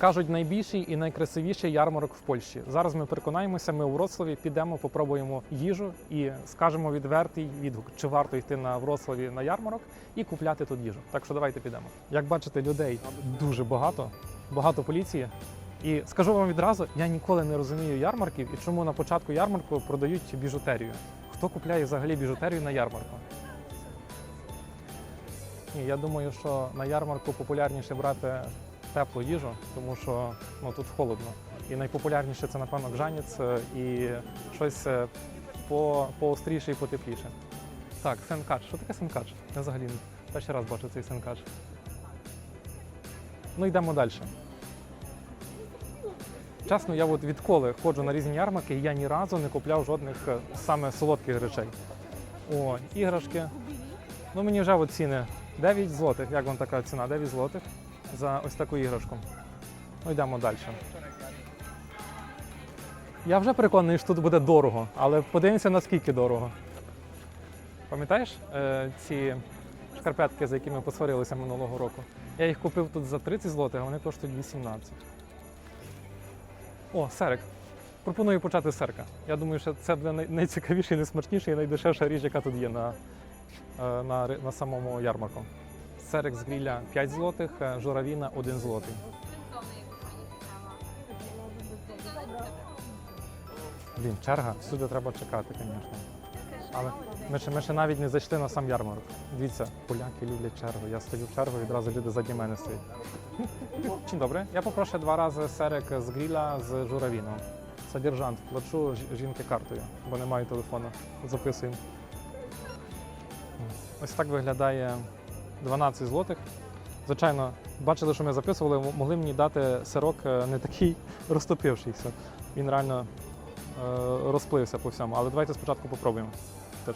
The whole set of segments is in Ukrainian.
Кажуть, найбільший і найкрасивіший ярмарок в Польщі. Зараз ми переконаємося, ми у Вроцлаві підемо, попробуємо їжу і скажемо відвертий відгук, чи варто йти на Вроцлаві на ярмарок і купляти тут їжу. Так що давайте підемо. Як бачите, людей дуже багато, багато поліції. І скажу вам відразу, я ніколи не розумію ярмарків і чому на початку ярмарку продають біжутерію. Хто купляє взагалі біжутерію на ярмарку? Ні, я думаю, що на ярмарку популярніше брати теплу їжу, тому що ну, тут холодно. І найпопулярніше це, напевно, гжаніць е, і щось е, по, поостріше і потепліше. Так, сенкач. Що таке сенкач? Я взагалі перший раз бачу цей сенкач. Ну йдемо далі. Чесно, я от відколи ходжу на різні ярмарки, я ні разу не купляв жодних е, саме солодких речей. О, іграшки. Ну мені вже от ціни 9 злотих. Як вам така ціна? 9 злотих за ось таку іграшку. Ну йдемо далі. Я вже переконаний, що тут буде дорого, але подивимося, наскільки дорого. Пам'ятаєш е, ці шкарпетки, за які ми посварилися минулого року? Я їх купив тут за 30 злотих, а вони коштують 18. О, серик. Пропоную почати серка. Я думаю, що це буде най- найцікавіший, найсмачніший і найдешевша річ, яка тут є на, е, на, на самому ярмарку. Серик з гріля 5 злотих, е, журавіна 1 злотий. Блін, черга, всюди треба чекати, звісно. Але ми ще, ми ще навіть не зайшли на сам ярмарок. Дивіться, поляки люблять чергу. Я стою в чергу, відразу люди заді мене стоять. Dzień dobry. Ja poproszę dwa razy serek z grilla z żurawiną. Содержант, плачу жінки картою, бо немає телефону. Записуємо. Ось так виглядає 12 злотих. Звичайно, бачили, що ми записували, могли мені дати сирок е, не такий розтопившийся. Він реально е, розплився по всьому. Але давайте спочатку попробуємо. Теж.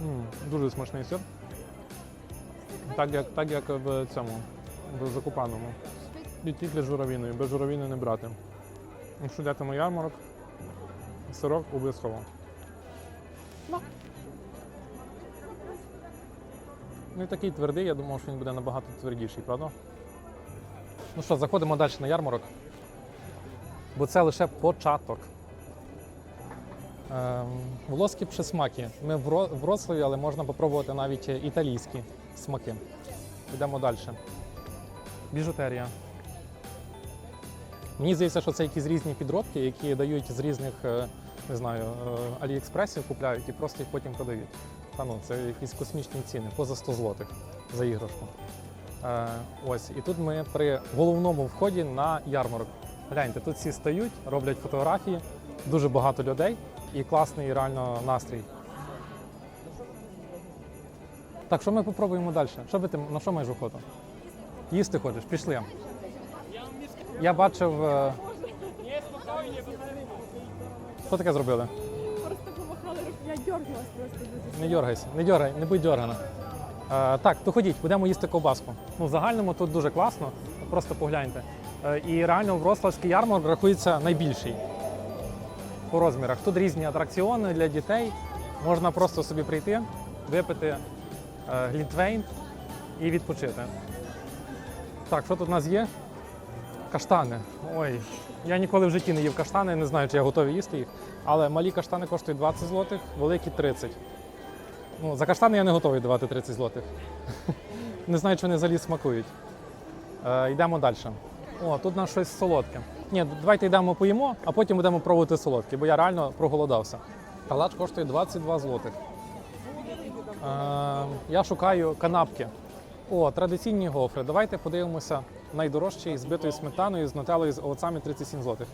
М, дуже смачний сир. Так як, так як в цьому, в закупаному. І тільки з журавіною, без журавіни не брати. Якщо йдете на ярмарок, сирок обов'язково. Ну і такий твердий, я думав, що він буде набагато твердіший, правда? Ну що, заходимо далі на ярмарок, бо це лише початок. Ем, волоські присмаки. Ми в Ро- Вроцлаві, але можна попробувати навіть італійські смаки. Йдемо далі. Біжутерія. Мені здається, що це якісь різні підробки, які дають з різних, е, не знаю, е, аліекспресів купляють і просто їх потім продають. Та ну, це якісь космічні ціни, поза 100 злотих за іграшку. Е, ось, і тут ми при головному вході на ярмарок. Гляньте, тут всі стають, роблять фотографії, дуже багато людей і класний реально настрій. Так, що ми попробуємо далі? Що би ти на що маєш охоту? Їсти хочеш? Пішли. Я бачив. е, Що таке зробили? Дергалась просто. Не дергайся, не дергай, не будь дергана. Е, так, то ходіть, будемо їсти ковбаску. Ну, в загальному тут дуже класно, просто погляньте. Е, і реально Вроцлавський ярмарок рахується найбільший по розмірах. Тут різні атракціони для дітей. Можна просто собі прийти, випити е, глінтвейн і відпочити. Так, що тут у нас є? Каштани. Ой, я ніколи в житті не їв каштани, не знаю, чи я готовий їсти їх. Але малі каштани коштують 20 злотих, великі 30. Ну, за каштани я не готовий давати 30 злотих. не знаю, чи вони взагалі смакують. Е, йдемо далі. О, тут у нас щось солодке. Ні, давайте йдемо поїмо, а потім будемо пробувати солодке, бо я реально проголодався. Калач коштує 22 злотих. Е, я шукаю канапки. О, традиційні гофри. Давайте подивимося найдорожчий з битою сметаною з нутеллою з овоцями 37 злотих.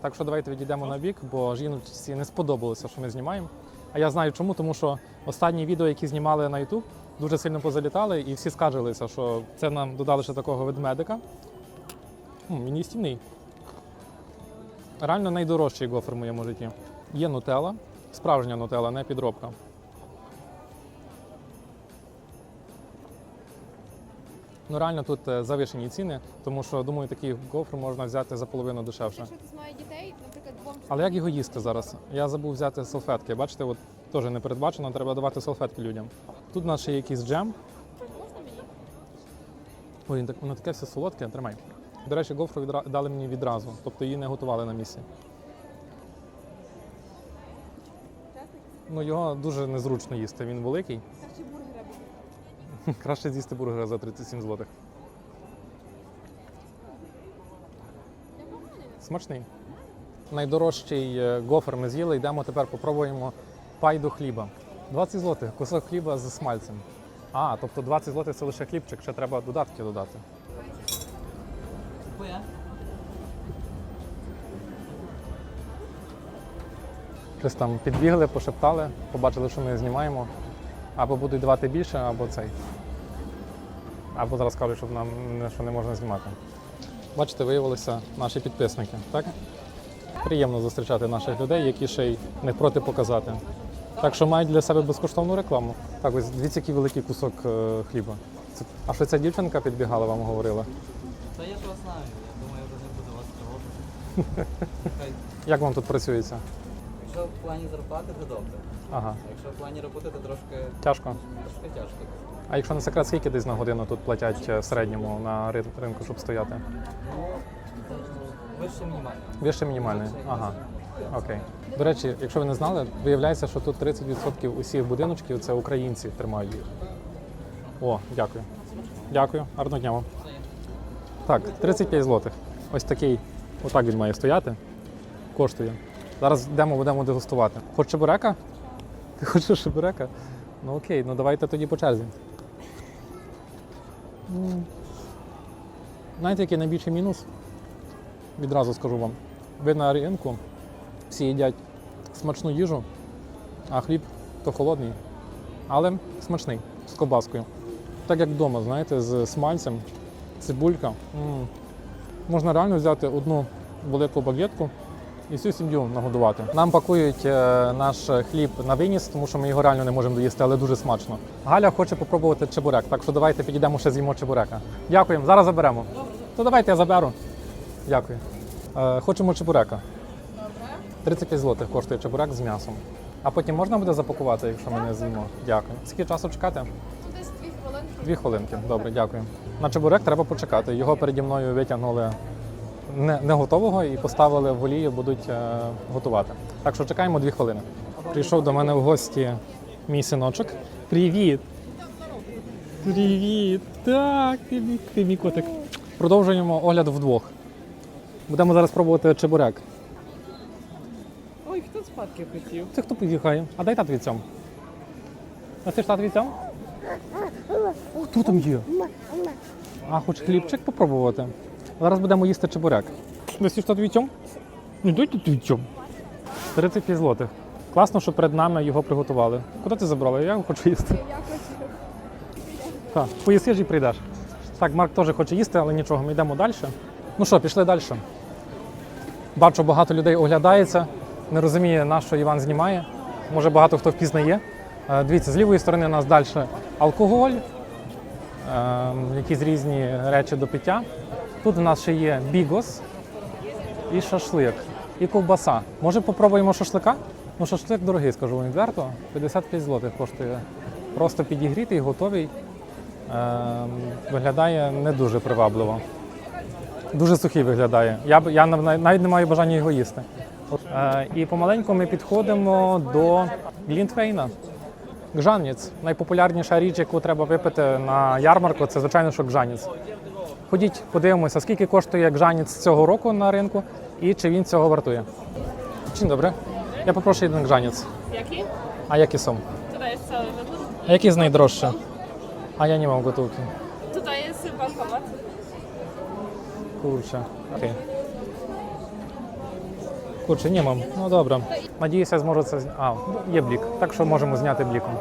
Так що давайте відійдемо на бік, бо жіночці не сподобалося, що ми знімаємо. А я знаю чому, тому що останні відео, які знімали на YouTube, дуже сильно позалітали, і всі скаржилися, що це нам додали ще такого ведмедика. М, Він їстівний. Реально найдорожчий гофер в моєму житті. Є нутелла, справжня нутелла, не підробка. Ну реально тут е, завишені ціни, тому що думаю, такий гофр можна взяти за половину дешевше. Якщо хтось має дітей, наприклад, двом Але як його їсти зараз? Я забув взяти салфетки. Бачите, от теж не передбачено, треба давати салфетки людям. Тут у нас ще є якийсь джем. можна мені? Ой, так, воно таке все солодке, тримай. До речі, гофру відра- дали мені відразу, тобто її не готували на місці. Ну, його дуже незручно їсти, він великий. Краще з'їсти бургера за 37 злотих. Смачний. Найдорожчий е, гофер ми з'їли, йдемо тепер попробуємо пайду хліба. 20 злотих, кусок хліба з смальцем. А, тобто 20 злотих це лише хлібчик, ще треба додатки додати. Щось там підбігли, пошептали, побачили, що ми знімаємо. Або будуть давати більше, або цей. Або зараз кажуть, щоб нам що не можна знімати. Бачите, виявилися наші підписники, так? Приємно зустрічати наших людей, які ще й не проти показати. Так що мають для себе безкоштовну рекламу. Так, ось дивіться, який великий кусок е, хліба. А що ця дівчинка підбігала, вам говорила? Та я ж вас знаю, я думаю, вже не буду вас тривожити. Як вам тут працюється? Якщо в плані зарплати, то добре. Ага, А якщо в плані роботи, то трошки, тяжко. трошки тяжко. А якщо не секрет, скільки десь на годину тут платять е, в середньому на ринку, щоб стояти? Вище мінімально. Вище мінімальний. Ага. Окей. До речі, якщо ви не знали, виявляється, що тут 30% усіх будиночків це українці тримають їх. О, дякую. Дякую. Гарного дня вам. Так, 35 злотих. Ось такий, отак він має стояти. Коштує. Зараз йдемо, будемо дегустувати. Хочеш чебурека? Ти хочеш чебурека? Ну окей, ну давайте тоді по черзі. М. Знаєте, який найбільший мінус? Відразу скажу вам. Ви на ринку всі їдять смачну їжу, а хліб то холодний, але смачний з ковбаскою. Так як вдома, знаєте, з смальцем, цибулька. М. Можна реально взяти одну велику багетку і всю сім'ю нагодувати. Нам пакують е, наш хліб на виніс, тому що ми його реально не можемо доїсти, але дуже смачно. Галя хоче попробувати чебурек, так що давайте підійдемо ще з'їмо чебурека. Дякуємо, зараз заберемо. Добре. То давайте я заберу. Дякую. Е, хочемо чебурека. 35 злотих коштує чебурек з м'ясом. А потім можна буде запакувати, якщо ми не з'їмо? Дякую. Скільки часу чекати? Тут десь дві хвилинки. Дві хвилинки. Добре, дякую. На чебурек треба почекати. Його переді мною витягнули не, не готового і поставили в олію, будуть е, готувати. Так що чекаємо дві хвилини. Прийшов до мене в гості мій синочок. Привіт! Привіт! Так, ти мій, ти мій котик. Продовжуємо огляд вдвох. Будемо зараз пробувати чебурек. Ой, хто спадки хотів? Це хто під'їхає? А дай татові цьому. А це ж татові цьому? Хто там є? А, хоч хлібчик попробувати. Зараз будемо їсти чебурек. Десь ж татові цьому? Ну дайте тобі цьому. 35 злотих. Класно, що перед нами його приготували. Куди ти забрала? Я хочу їсти. Я хочу. Так, поїсиш і прийдеш. Так, Марк теж хоче їсти, але нічого, ми йдемо далі. Ну що, пішли далі. Бачу, багато людей оглядається, не розуміє, на що Іван знімає. Може, багато хто впізнає. Е, Дивіться, з лівої сторони у нас далі алкоголь, е, якісь різні речі до пиття. Тут у нас ще є бігос і шашлик, і ковбаса. Може, попробуємо шашлика? Ну, шашлик дорогий, скажу вам відверто. 55 злотих коштує. Просто підігрітий, готовий. Ем, виглядає не дуже привабливо. Дуже сухий виглядає. Я, я навіть не маю бажання його їсти. Е, і помаленьку ми підходимо до Глінтвейна. Гжаніць. Найпопулярніша річ, яку треба випити на ярмарку, це, звичайно, що гжаніць. Ходіть, подивимося, скільки коштує гжаніць цього року на ринку і чи він цього вартує. Dzień dobry. Я попрошу один гжаніць. Jaki? А які jest. А які з найдорожче? А я не mam gotówki. Tutaj jest bankomat. Kurczę. Okej. Kurczę, nie mam. No dobra. Надіюся, зможу це. А, є блік. Так що можемо зняти бліком.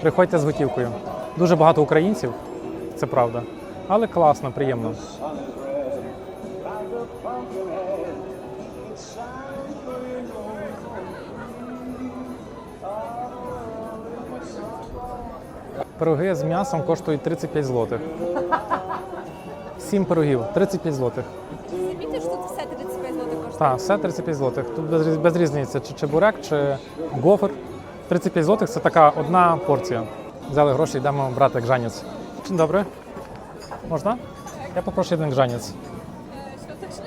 Приходьте з готівкою. Дуже багато українців, це правда. Але класно, приємно. Пироги з м'ясом коштують 35 злотих. Сім пирогів, 35 злотих. Замітиш, що тут все 35 злотих коштує? Так, все 35 злотих. Тут без, без різниці, чи чебурек, чи гофер. 35 злотих це така одна порція. Взяли гроші, йдемо брати як жанець. Dzień Можна? Я попрошу один гжанець. Świąteczny?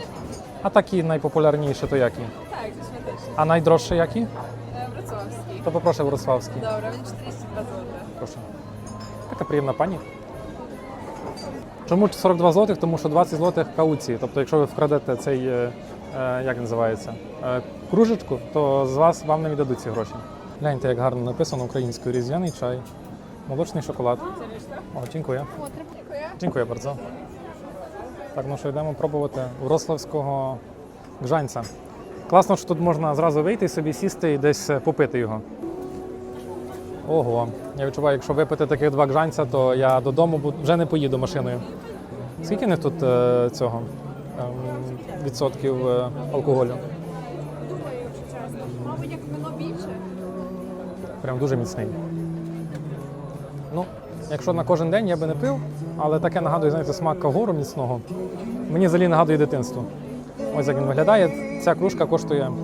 А такі найпопулярніші, то які? Tak, świąteczny. А найдорожчі які? E, wrocławski. То попрошу Вроцлавський. Dobra, będzie 42 zł. Прошу. Така приємна пані. Чому 42 злотих? Тому що 20 злотих кауції. Тобто, якщо ви вкрадете цей, е, е, як називається, е, кружечку, то з вас вам не віддадуть ці гроші. Гляньте, як гарно написано українською різдвяний чай, молочний шоколад. O, dziękuję. Дякую bardzo. Так, ну що йдемо пробувати врославського гжанця. Класно, що тут можна зразу вийти собі сісти і десь е, попити його. Ого, я відчуваю, якщо випити таких два гжанця, то я додому вже не поїду машиною. Скільки в них тут е, цього ем, відсотків е, алкоголю? Думаю, якщо чесно. Мабуть, як вино більше. Прям дуже міцний. Якщо на кожен день я би не пив, але таке нагадує, знаєте, смак кагору міцного. Мені взагалі нагадує дитинство. Ось як він виглядає. Ця кружка коштує ем,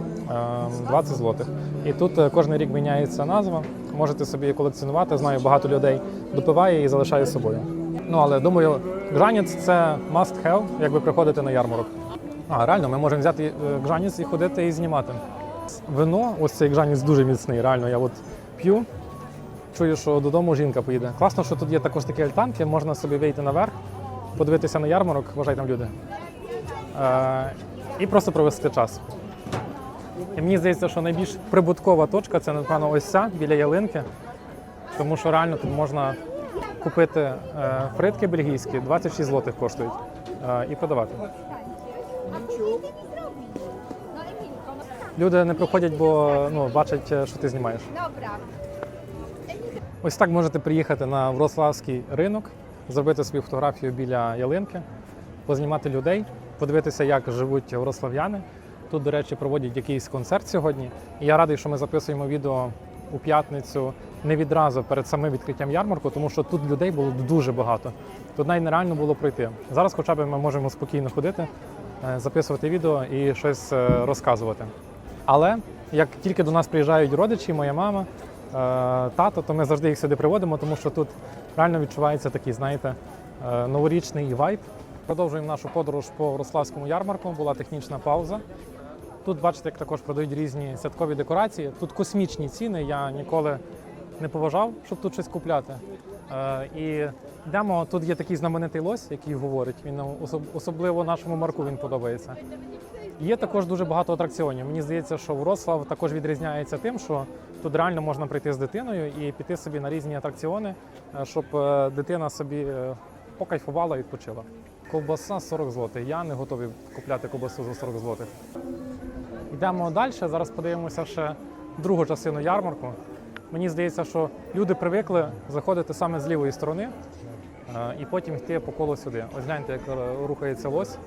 20 злотих. І тут е, кожен рік міняється назва. Можете собі колекціонувати. Знаю, багато людей допиває і залишає з собою. Ну але думаю, гжанець це must have, як ви приходите на ярмарок. А, реально, ми можемо взяти е, і ходити і знімати. Вино, ось цей гжанець дуже міцний. Реально, я от п'ю. Чую, що додому жінка поїде. Класно, що тут є також такі альтанки, можна собі вийти наверх, подивитися на ярмарок, вважай там люди. Е, і просто провести час. І мені здається, що найбільш прибуткова точка це, напевно, ось ця біля ялинки, тому що реально тут можна купити е, фритки бельгійські, 26 злотих коштують, е, і продавати. Люди не приходять, бо ну, бачать, е, що ти знімаєш. Dobra. Ось так можете приїхати на Вроцлавський ринок, зробити собі фотографію біля ялинки, познімати людей, подивитися, як живуть врослав'яни. Тут, до речі, проводять якийсь концерт сьогодні. І я радий, що ми записуємо відео у п'ятницю не відразу перед самим відкриттям ярмарку, тому що тут людей було дуже багато. Тут навіть нереально було пройти. Зараз, хоча б ми можемо спокійно ходити, е, записувати відео і щось е, розказувати. Але як тільки до нас приїжджають родичі, моя мама, тато, то ми завжди їх сюди приводимо, тому що тут реально відчувається такий, знаєте, е, новорічний вайб. Продовжуємо нашу подорож по Врославському ярмарку. Була технічна пауза. Тут бачите, як також продають різні святкові декорації. Тут космічні ціни. Я ніколи не поважав, щоб тут щось купляти. Е, і йдемо. Тут є такий знаменитий лось, який говорить. Він особливо нашому марку він подобається. Є також дуже багато атракціонів. Мені здається, що Вроцлав також відрізняється тим, що тут реально можна прийти з дитиною і піти собі на різні атракціони, е, щоб е, дитина собі покайфувала і відпочила. Ковбаса 40 злотих. Я не готовий купляти ковбасу за 40 злотих. Йдемо далі. Зараз подивимося ще другу частину ярмарку. Мені здається, що люди привикли заходити саме з лівої сторони е, і потім йти по колу сюди. Ось гляньте, як е, рухається лось,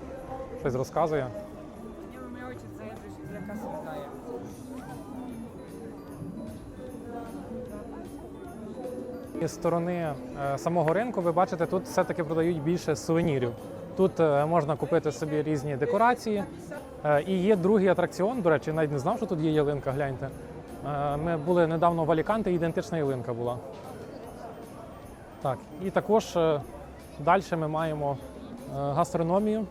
щось розказує. З сторони е, самого ринку ви бачите, тут все-таки продають більше сувенірів. Тут можна купити собі різні декорації. І є другий атракціон. До речі, навіть не знав, що тут є ялинка. Гляньте. Е, Ми були недавно в Аліканте, ідентична ялинка була. Так, і також далі ми маємо е, гастрономію.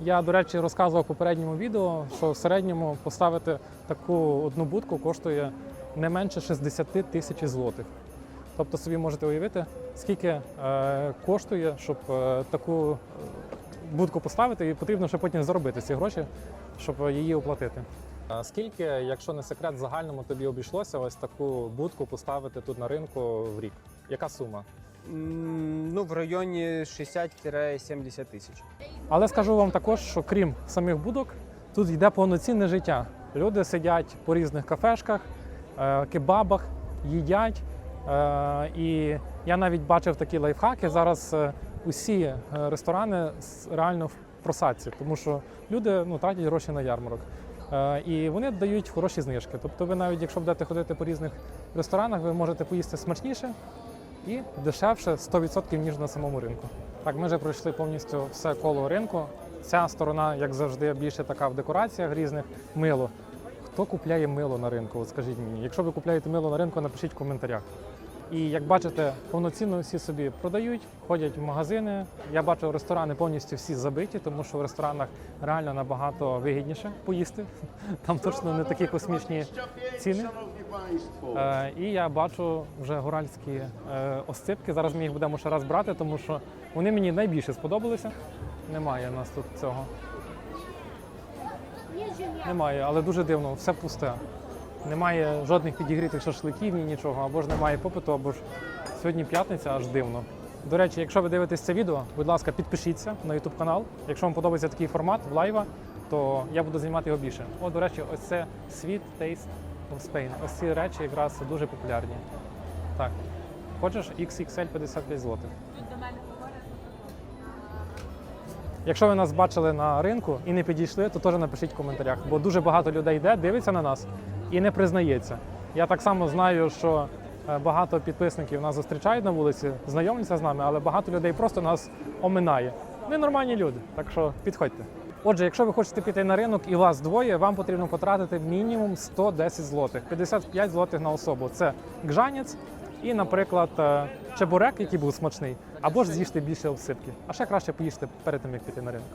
Я, до речі, розказував в попередньому відео, що в середньому поставити таку одну будку коштує не менше 60 тисяч злотих. Тобто собі можете уявити, скільки е, коштує, щоб е, таку е, будку поставити, і потрібно ще потім заробити ці гроші, щоб її оплатити. Скільки, якщо не секрет, в загальному тобі обійшлося ось таку будку поставити тут на ринку в рік? Яка сума? Ну, в районі 60-70 тисяч. Але скажу вам також, що крім самих будок, тут йде повноцінне життя. Люди сидять по різних кафешках, е, кебабах, їдять. Е, І я навіть бачив такі лайфхаки. Зараз е, усі ресторани реально в просадці, тому що люди ну, тратять гроші на ярмарок. Е, І вони дають хороші знижки. Тобто, ви навіть якщо будете ходити по різних ресторанах, ви можете поїсти смачніше і дешевше 100% ніж на самому ринку. Так, ми вже пройшли повністю все коло ринку. Ця сторона, як завжди, більше така в декораціях різних мило. Хто купляє мило на ринку? От скажіть мені. Якщо ви купляєте мило на ринку, напишіть в коментарях. І як бачите, повноцінно всі собі продають, ходять в магазини. Я бачу, ресторани повністю всі забиті, тому що в ресторанах реально набагато вигідніше поїсти. Там точно не такі космічні ціни. Е, і я бачу вже горальські е, осципки. Зараз ми їх будемо ще раз брати, тому що вони мені найбільше сподобалися. Немає нас тут цього. Немає, але дуже дивно, все пусте. Немає жодних підігрітих шашликів, ні нічого, або ж немає попиту, або ж сьогодні п'ятниця, аж дивно. До речі, якщо ви дивитесь це відео, будь ласка, підпишіться на YouTube канал. Якщо вам подобається такий формат в лайва, то я буду знімати його більше. О, до речі, ось це Sweet Taste of Spain. Ось ці речі якраз дуже популярні. Так. Хочеш XXL 55 злотих. Якщо ви нас бачили на ринку і не підійшли, то теж напишіть в коментарях, бо дуже багато людей йде, дивиться на нас і не признається. Я так само знаю, що е, багато підписників нас зустрічають на вулиці, знайомляться з нами, але багато людей просто нас оминає. Ми нормальні люди, так що підходьте. Отже, якщо ви хочете піти на ринок і вас двоє, вам потрібно потратити мінімум 110 злотих, 55 злотих на особу. Це гжанець і, наприклад, е, чебурек, який був смачний, або ж з'їжте більше обсипки. А ще краще поїжте перед тим, як піти на ринок.